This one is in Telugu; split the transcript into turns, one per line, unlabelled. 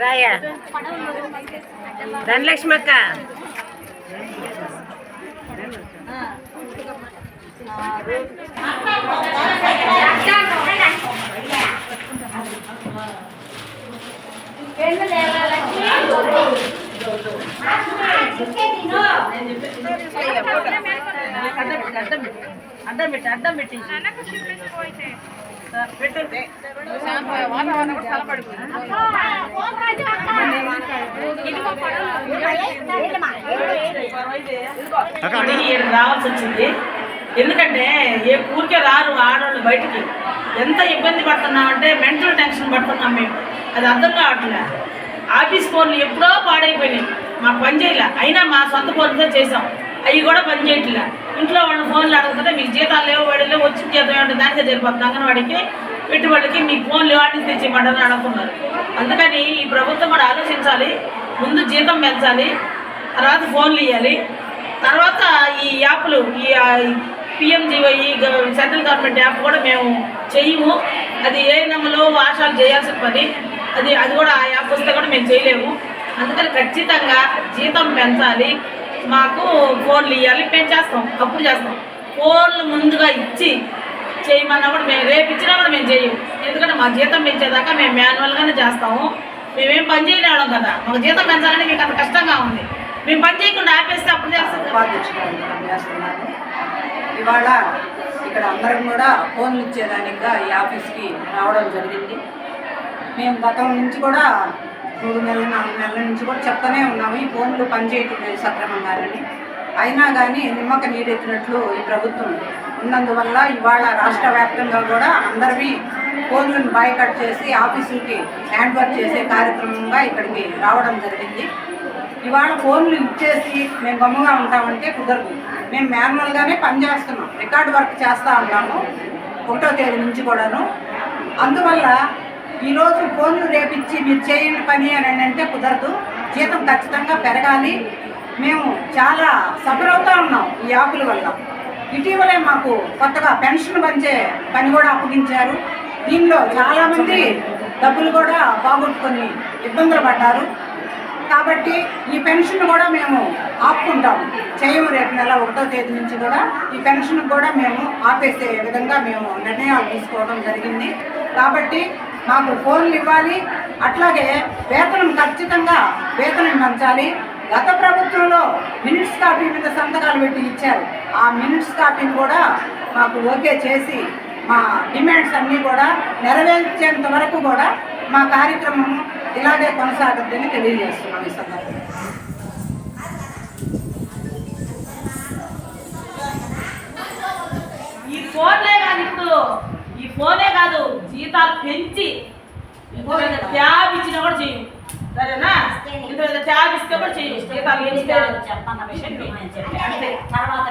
రాయా. ధనలక్ష్మి అక్క.
అడ్డం పెట్టి అడ్డం పెట్టి. అడ్డం పెట్టి రావాల్సి వచ్చింది. ఎందుకంటే ఏ ఊరికే రారు ఆడవాళ్ళు బయటికి. ఎంత ఇబ్బంది పడుతున్నామంటే మెంటల్ టెన్షన్ పడుతున్నాం మేము. అది అర్థం కావట్లే. ఆఫీస్ ఫోన్లు ఎప్పుడో పాడైపోయినాయి. మాకు పని చేయలే. అయినా మా సొంత ఫోన్తో చేసాం అవి కూడా పని చేయట్లే ఇంట్లో వాళ్ళ ఫోన్లు అడుగుతుంటే మీకు జీతాలు లేవు చేద్దాం అంటే జీతం దానికే అంగన్వాడికి పెట్టుబడికి మీ ఫోన్లు వాటిని తెచ్చి ఇవ్వమని అడుగుతున్నారు. అందుకని ఈ ప్రభుత్వం కూడా ఆలోచించాలి ముందు జీతం పెంచాలి తర్వాత ఫోన్లు ఇవ్వాలి తర్వాత ఈ యాప్లు ఈ పిఎంజీవై సెంట్రల్ గవర్నమెంట్ యాప్ కూడా మేము చేయము అది ఏ నెమ్మలో ఆశాలు చేయాల్సిన పని. అది అది కూడా ఆ యాప్ వస్తే కూడా మేము చేయలేము. అందుకని ఖచ్చితంగా జీతం పెంచాలి. మాకు ఫోన్లు ఇవ్వాలి మేము చేస్తాం. అప్పుడు చేస్తాం. ఫోన్లు ముందుగా ఇచ్చి చేయమన్నా కూడా మేము రేపు ఇచ్చినా కూడా మేము చేయము. ఎందుకంటే మా జీతం పెంచేదాకా మేము మాన్యువల్గానే చేస్తాము. మేమేం పని చేయలేడం కదా. మాకు జీతం పెంచాలని మీకు అంత కష్టంగా ఉంది. మేము పని చేయకుండా ఆపేస్తే అప్పుడు చేస్తాం
ఇవాళ ఇక్కడ అందరం కూడా ఫోన్లు ఇచ్చేదానిగా ఈ ఆఫీస్కి రావడం జరిగింది. మేము గతం నుంచి కూడా మూడు నెలల నాలుగు నెలల నుంచి కూడా చెప్తానే ఉన్నాము. ఈ ఫోన్లు పనిచేయటం లేదు సక్రమంగానని అయినా కానీ నిమ్మక నీరెత్తినట్లు ఈ ప్రభుత్వం ఉన్నందువల్ల ఇవాళ రాష్ట్ర వ్యాప్తంగా కూడా అందరివి ఫోన్లను బాయ్కట్ చేసి ఆఫీసులకి హ్యాండ్ వర్క్ చేసే కార్యక్రమంగా ఇక్కడికి రావడం జరిగింది. ఇవాళ ఫోన్లు ఇచ్చేసి మేము గమ్ముగా ఉంటామంటే కుదరదు. మేము మాన్యువల్గానే పని చేస్తున్నాం. రికార్డ్ వర్క్ చేస్తూ ఉన్నాము ఒకటో తేదీ నుంచి కూడాను. అందువల్ల ఈరోజు ఫోన్లు రేపిచ్చి మీరు చేయండి పని అని అంటే కుదరదు. జీతం ఖచ్చితంగా పెరగాలి. మేము చాలా సఫర్ అవుతా ఉన్నాం ఈ యాప్ల వల్ల. ఇటీవలే మాకు కొత్తగా పెన్షన్ పంచే పని కూడా అప్పగించారు. దీనిలో చాలామంది డబ్బులు కూడా బాగొట్టుకొని ఇబ్బందులు పడ్డారు. కాబట్టి ఈ పెన్షన్ కూడా మేము ఆపుకుంటాం. చేయము రేపు నెల ఒకటో తేదీ నుంచి కూడా ఈ పెన్షన్ కూడా మేము ఆపేసే విధంగా మేము నిర్ణయాలు తీసుకోవడం జరిగింది. కాబట్టి మాకు ఫోన్లు ఇవ్వాలి. అట్లాగే వేతనం ఖచ్చితంగా వేతనం పెంచాలి. గత ప్రభుత్వంలో మినిట్స్ కాపీ మీద సంతకాలు పెట్టి ఇచ్చారు. ఆ మినిట్స్ కాపీని కూడా మాకు ఓకే చేసి మా డిమాండ్స్ అన్నీ కూడా నెరవేర్చేంత వరకు కూడా మా కార్యక్రమం ఇలాగే కొనసాగుద్దని తెలియజేస్తున్నాం ఈ సందర్భంగా.
ఈ ఫోన్లే కాదు ఇప్పుడు. ఈ ఫోనే కాదు జీతాలు పెంచి ట్యాబ్ ఇచ్చినా కూడా చేయు సరేనా? ఇంత ట్యాబ్ ఇస్తే కూడా చేయు. జీతాలు పెంచితే
చెప్పన్న విషయం
అంతే.
తర్వాత